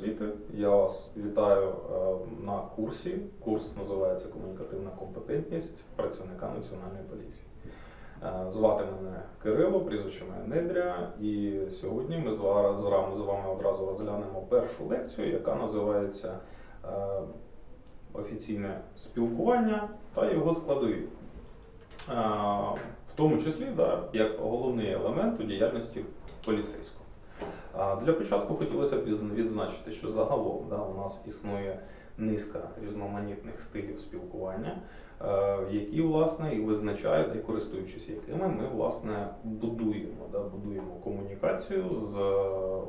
освіти. Я вас вітаю е, на курсі. Курс називається Комунікативна компетентність працівника Національної поліції. Е, Звати мене Кирило, прізвище моє Недря. І сьогодні ми з вами, одразу розглянемо першу лекцію, яка називається е, Офіційне спілкування та його складові. В тому числі да, як головний елемент у діяльності поліцейського. Для початку хотілося б відз- відзначити, що загалом да, у нас існує низка різноманітних стилів спілкування, е, які власне і визначають, і користуючись якими ми власне будуємо, да, будуємо комунікацію з е,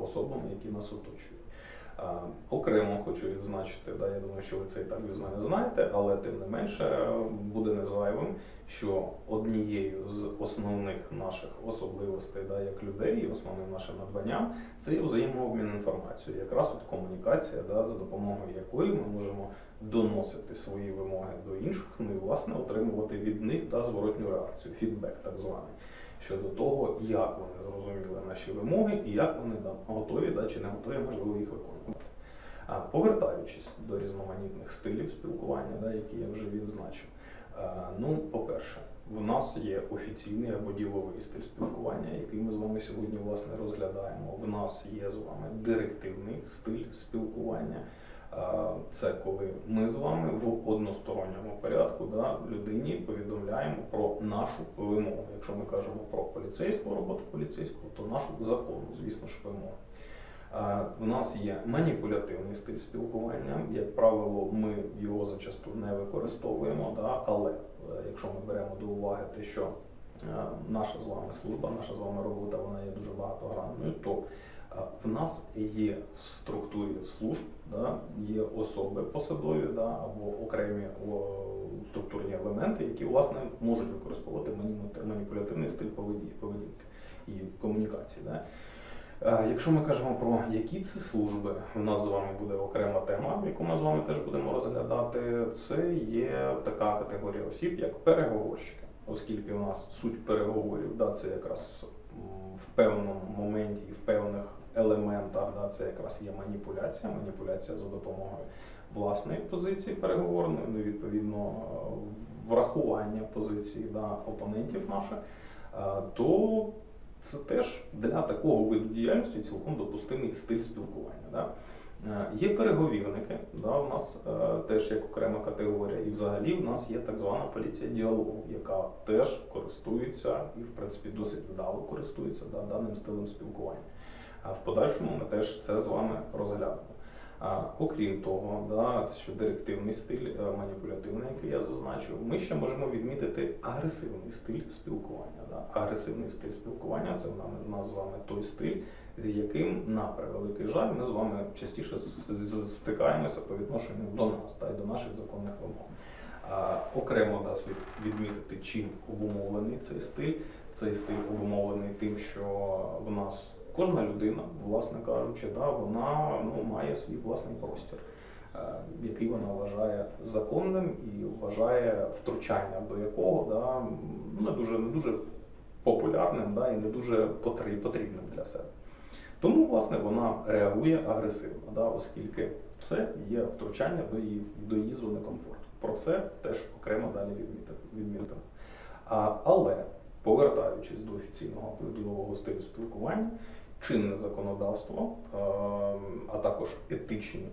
особами, які нас оточують. Окремо хочу відзначити, да, я думаю, що ви це і так без мене знаєте, але тим не менше буде незайвим, що однією з основних наших особливостей да, як людей, і основним нашим надбанням це є взаємообмін інформацією. Якраз от комунікація, да, за допомогою якої ми можемо доносити свої вимоги до інших, ну і власне отримувати від них да, зворотню реакцію, фідбек так званий. Щодо того, як вони зрозуміли наші вимоги і як вони да, готові да, чи не готові, можливо, їх виконувати. А повертаючись до різноманітних стилів спілкування, да, які я вже відзначив. Е, Ну, по-перше, в нас є офіційний або діловий стиль спілкування, який ми з вами сьогодні власне розглядаємо. В нас є з вами директивний стиль спілкування. Це коли ми з вами в односторонньому порядку да, людині повідомляємо про нашу вимогу. Якщо ми кажемо про поліцейську роботу поліцейського, то нашу законну, звісно ж, вимогу. У нас є маніпулятивний стиль спілкування. Як правило, ми його зачасту не використовуємо, да? але е, якщо ми беремо до уваги те, що е, наша з вами служба, наша з вами робота, вона є дуже багатогранною, то в нас є в структурі служб, да? є особи посадові да? або окремі структурні елементи, які власне можуть використовувати маніпулятивний стиль поведінки і комунікації. Да? Е, Якщо ми кажемо про які це служби, у нас з вами буде окрема тема, яку ми з вами теж будемо розглядати. Це є така категорія осіб, як переговорщики, оскільки у нас суть переговорів, да, це якраз в певному моменті і в певних елементах, да, це якраз є маніпуляція, маніпуляція за допомогою власної позиції переговорної, ну, відповідно е, врахування позиції да, опонентів наших, е, то це теж для такого виду діяльності цілком допустимий стиль спілкування. Да? Е, Є переговірники, да, у нас е, теж як окрема категорія, і взагалі в нас є так звана поліція діалогу, яка теж користується і, в принципі, досить вдало користується да, даним стилем спілкування. А в подальшому ми теж це з вами розглянемо. Окрім того, да, що директивний стиль е, маніпулятивний, який я зазначив, ми ще можемо відмітити агресивний стиль спілкування. Да. Агресивний стиль спілкування це в нас- з вами той стиль, з яким, на превеликий жаль, ми з вами частіше стикаємося по відношенню до нас та й до наших законних вимог. Окремо да, слід відмітити, чим обумовлений цей стиль. Цей стиль обумовлений тим, що в нас кожна людина, власне кажучи, да, вона ну, має свій власний простір, е, який вона вважає законним і вважає втручання до якого да, не дуже не дуже популярним да, і не дуже потрібним для себе. Тому, власне, вона реагує агресивно, да, оскільки це є втручання до її, до її зони комфорту. Про це теж окремо далі відміти- відмітимо. Але повертаючись до офіційного ділового стилю спілкування, чинне законодавство, е, а також етичні,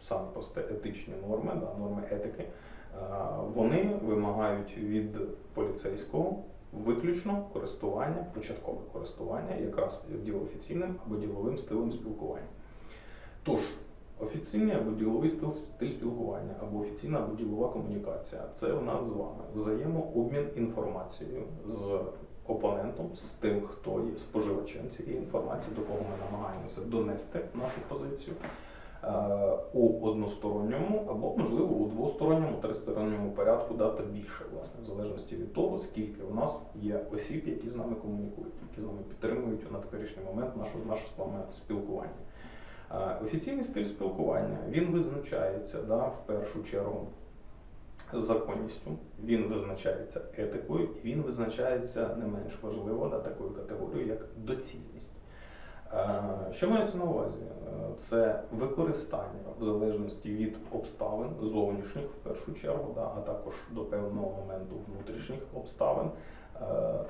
саме просте етичні норми, да, норми етики, е, вони вимагають від поліцейського виключно користування, початкове користування якраз ділоофіційним або діловим стилем спілкування. Тож, офіційний або діловий стиль, стиль спілкування, або офіційна або ділова комунікація це у нас з вами взаємообмін інформацією з опонентом, з тим, хто є споживачем цієї інформації, до кого ми намагаємося донести нашу позицію. е, У односторонньому або, можливо, у двосторонньому, тристоронньому порядку дати більше, власне, в залежності від того, скільки у нас є осіб, які з нами комунікують, які з нами підтримують на теперішній момент наше, наше з вами спілкування. Е, Офіційний стиль спілкування він визначається да, в першу чергу законністю, він визначається етикою, і він визначається не менш важливо да, такою категорією, як доцільність. Е, Що мається на увазі? Е, Це використання в залежності від обставин зовнішніх в першу чергу, а також до певного моменту внутрішніх обставин е,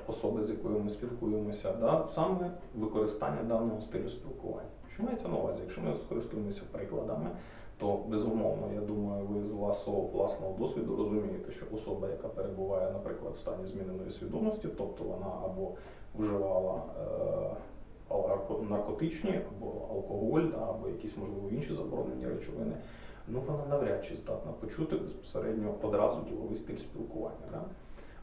особи, з якою ми спілкуємося, саме використання даного стилю спілкування. Що мається на увазі? Якщо ми скористуємося прикладами, то безумовно, я думаю, ви з власного власного досвіду розумієте, що особа, яка перебуває, наприклад, в стані зміненої свідомості, тобто вона або вживала е, наркотичні або алкоголь, або якісь можливо інші заборонені речовини, ну вона навряд чи здатна почути безпосередньо одразу діловий стиль спілкування. Да?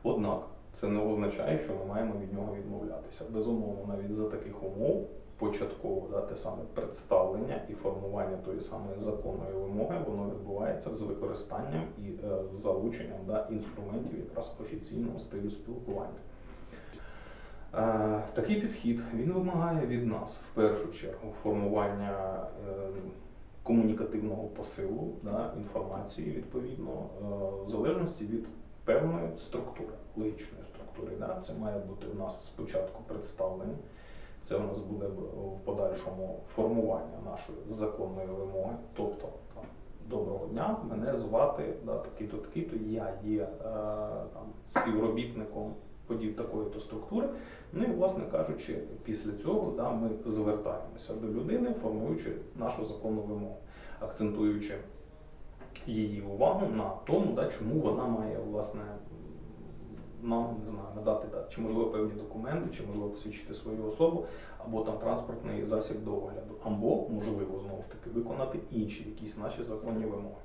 Однак це не означає, що ми маємо від нього відмовлятися. Безумовно, навіть за таких умов початково да, те саме представлення і формування тої самої законної вимоги, воно відбувається з використанням і е, з залученням да, інструментів якраз офіційного стилю спілкування. Е, Такий підхід він вимагає від нас в першу чергу формування е, комунікативного посилу да, інформації відповідно е, в залежності від певної структури, логічної структури. Да. Це має бути у нас спочатку представлення. Це у нас буде в подальшому формування нашої законної вимоги. Тобто, там, доброго дня, мене звати да, такий-то, такий-то, я є е, там, співробітником подій такої-то структури. Ну і, власне кажучи, після цього да, ми звертаємося до людини, формуючи нашу законну вимогу, акцентуючи її увагу на тому, да, чому вона має власне нам не знаю, надати да, чи можливо певні документи, чи можливо посвідчити свою особу, або там транспортний засіб до огляду, або можливо знову ж таки виконати інші якісь наші законні вимоги.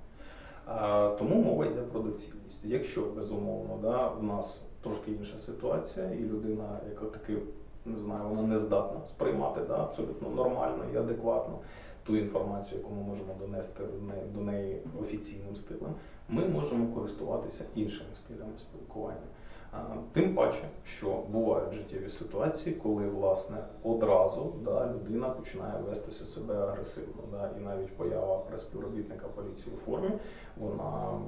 Тому мова йде про доцільність. Якщо безумовно, да, в нас трошки інша ситуація, і людина, яка таки не знаю, вона не здатна сприймати да, абсолютно нормально і адекватно ту інформацію, яку ми можемо донести до неї офіційним стилем, ми можемо користуватися іншими стилями спілкування. Тим паче, що бувають життєві ситуації, коли власне одразу да, людина починає вести себе агресивно. Да, і навіть поява співробітника поліції у формі вона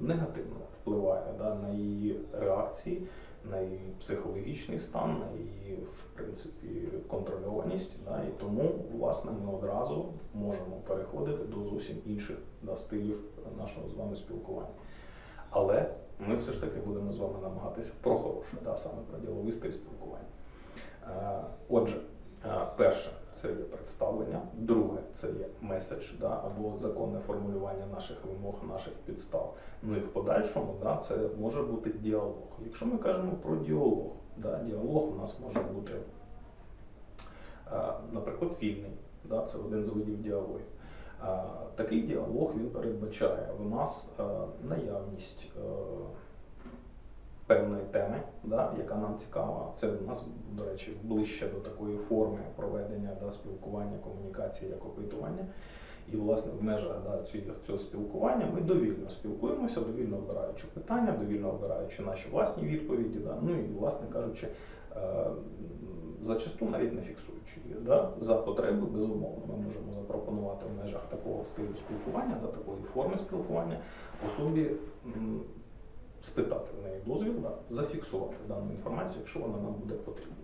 негативно впливає да, на її реакції, на її психологічний стан, на її в принципі контрольованість. Да, і тому власне ми одразу можемо переходити до зовсім інших да, стилів нашого з вами спілкування. Але ми все ж таки будемо з вами намагатися про хороше, да, саме про діловий стиль спілкування. Е, Отже, е, перше це є представлення, друге це є меседж, да, або законне формулювання наших вимог, наших підстав. Ну і в подальшому да, це може бути діалог. Якщо ми кажемо про діалог, да, діалог у нас може бути, е, наприклад, вільний, да, це один з видів діалогів. Е, Такий діалог він передбачає в нас е, наявність певної теми, да, яка нам цікава. Це у нас, до речі, ближче до такої форми проведення да, спілкування, комунікації як опитування. І, власне, в межах да, цього, цього спілкування ми довільно спілкуємося, довільно обираючи питання, довільно обираючи наші власні відповіді. Да, ну і, власне кажучи, е, зачасту навіть не фіксуючи їх. Да? За потреби, безумовно, ми можемо запропонувати в межах такого стилю спілкування, да, такої форми спілкування особі спитати в неї дозвіл, да, зафіксувати дану інформацію, якщо вона нам буде потрібна.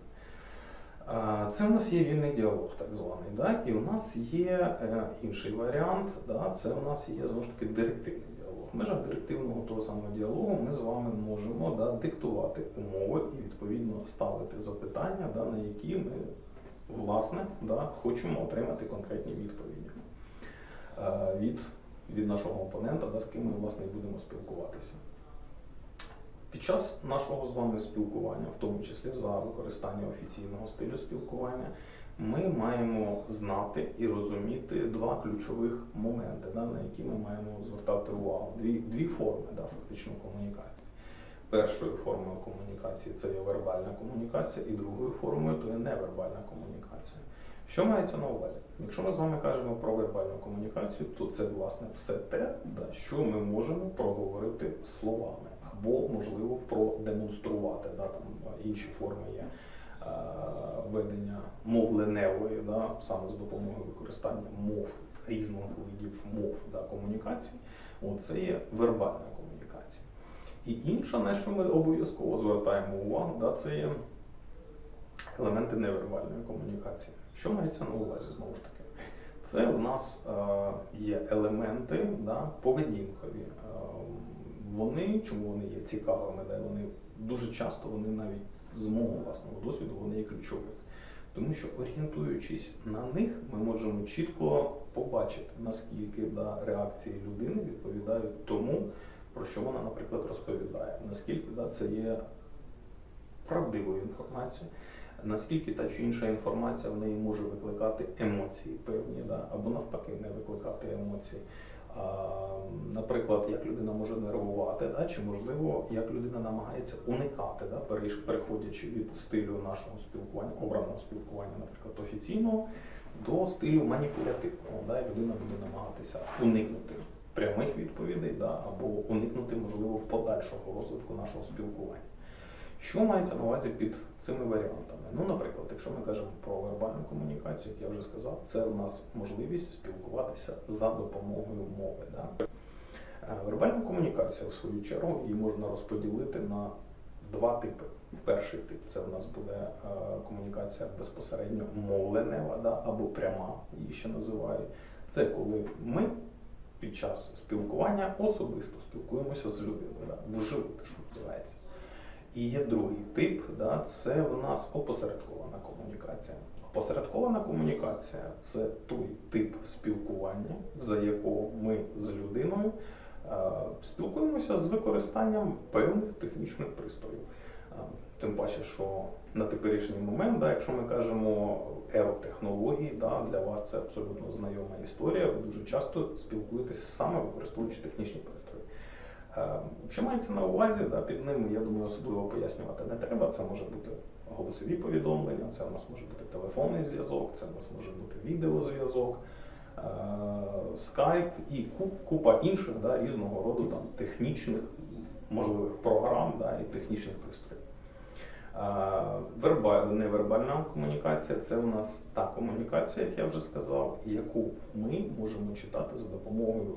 Це у нас є вільний діалог, так званий. Да? І у нас є е, інший варіант, да? це у нас є знову ж таки директивний діалог. В межах директивного того самого діалогу ми з вами можемо да, диктувати умови і відповідно ставити запитання, да, на які ми власне да, хочемо отримати конкретні відповіді е, від, від нашого опонента, да, з ким ми власне будемо спілкуватися. Під час нашого з вами спілкування, в тому числі за використання офіційного стилю спілкування, ми маємо знати і розуміти два ключових моменти, да, на які ми маємо звертати увагу. Дві, дві форми да, фактично комунікації. Першою формою комунікації це є вербальна комунікація, і другою формою то є невербальна комунікація. Що мається на увазі? Якщо ми з вами кажемо про вербальну комунікацію, то це власне все те, да, що ми можемо проговорити словами, або можливо продемонструвати. Да, там інші форми є е, ведення мовленевої, да, саме за допомогою використання мов різних видів мов да, комунікації. От це є вербальна комунікація. І інше, на що ми обов'язково звертаємо увагу, да, це є елементи невербальної комунікації. Що мається на увазі знову ж таки? Це в нас е, є елементи да, поведінкові. Е, вони, чому вони є цікавими, да, вони дуже часто вони навіть з мого власного досвіду вони є ключовими. Тому що орієнтуючись на них, ми можемо чітко побачити, наскільки да, реакції людини відповідають тому, про що вона, наприклад, розповідає, наскільки да, це є правдивою інформацією, наскільки та чи інша інформація в неї може викликати емоції певні, да, або навпаки не викликати емоції. Наприклад, як людина може нервувати, да, чи можливо, як людина намагається уникати, да, переходячи від стилю нашого спілкування, обраного спілкування, наприклад, офіційного, до стилю маніпулятивного. Да, людина буде намагатися уникнути прямих відповідей, да, або уникнути, можливо, подальшого розвитку нашого спілкування. Що мається на увазі під цими варіантами? Ну, наприклад, якщо ми кажемо про вербальну комунікацію, як я вже сказав, це у нас можливість спілкуватися за допомогою мови. Да? Е, Вербальна комунікація, в свою чергу, її можна розподілити на два типи. Перший тип це в нас буде е, комунікація безпосередньо мовленева, да? або пряма, її ще називають. Це коли ми під час спілкування особисто спілкуємося з людиною, да? вживу, те, що називається. І є другий тип, да, це в нас опосередкована комунікація. Опосередкована комунікація це той тип спілкування, за якого ми з людиною е, спілкуємося з використанням певних технічних пристроїв. Е, Тим паче, що на теперішній момент, да, якщо ми кажемо еротехнології, да, для вас це абсолютно знайома історія. Ви дуже часто спілкуєтесь саме використовуючи технічні пристрої. Е, Що мається на увазі, да, під ними, я думаю, особливо пояснювати не треба. Це може бути голосові повідомлення, це у нас може бути телефонний зв'язок, це у нас може бути відеозв'язок, е, скайп і куп- купа інших да, різного роду там, технічних можливих програм да, і технічних пристроїв. Е, Невербальна комунікація це у нас та комунікація, як я вже сказав, яку ми можемо читати за допомогою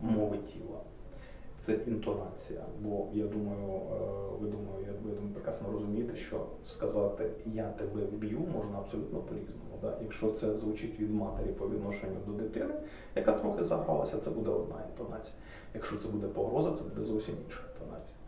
мови тіла. Це інтонація. Бо я думаю, е, ви думаю, я, думаю, прекрасно розумієте, що сказати я тебе вб'ю можна абсолютно по-різному. Да? Якщо це звучить від матері по відношенню до дитини, яка трохи загралася, це буде одна інтонація. Якщо це буде погроза, це буде зовсім інша інтонація.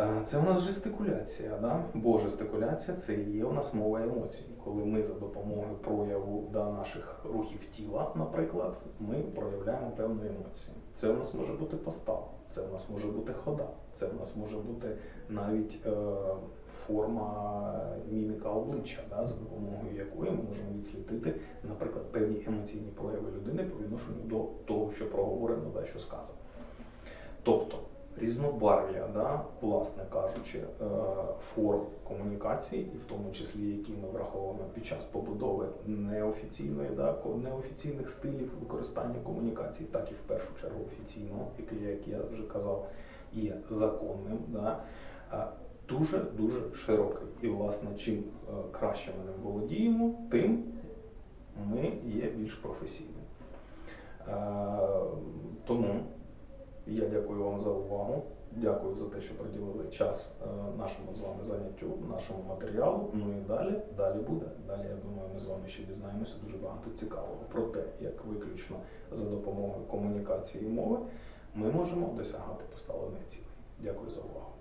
Е, Це у нас жестикуляція, да? бо жестикуляція це є у нас мова емоцій. Коли ми за допомогою прояву да, наших рухів тіла, наприклад, ми проявляємо певну емоцію. Це у нас може бути постава, це у нас може бути хода, це у нас може бути навіть е, форма міміка обличчя, да, за допомогою якої ми можемо відслідити, наприклад, певні емоційні прояви людини по відношенню до того, що проговорено, да, що сказано. Тобто різнобарв'я, да, власне кажучи, е, форм комунікації, і в тому числі, які ми враховуємо під час побудови неофіційної, да, неофіційних стилів використання комунікації, так і в першу чергу офіційного, який, як я вже казав, є законним. Да, е, Дуже дуже широкий. І, власне, чим е, краще ми ним володіємо, тим ми є більш професійними. Тому я дякую вам за увагу. Дякую за те, що приділили час е, нашому з вами заняттю, нашому матеріалу. Ну і далі, далі буде. Далі я думаю, ми з вами ще дізнаємося дуже багато цікавого про те, як виключно за допомогою комунікації і мови ми можемо досягати поставлених цілей. Дякую за увагу.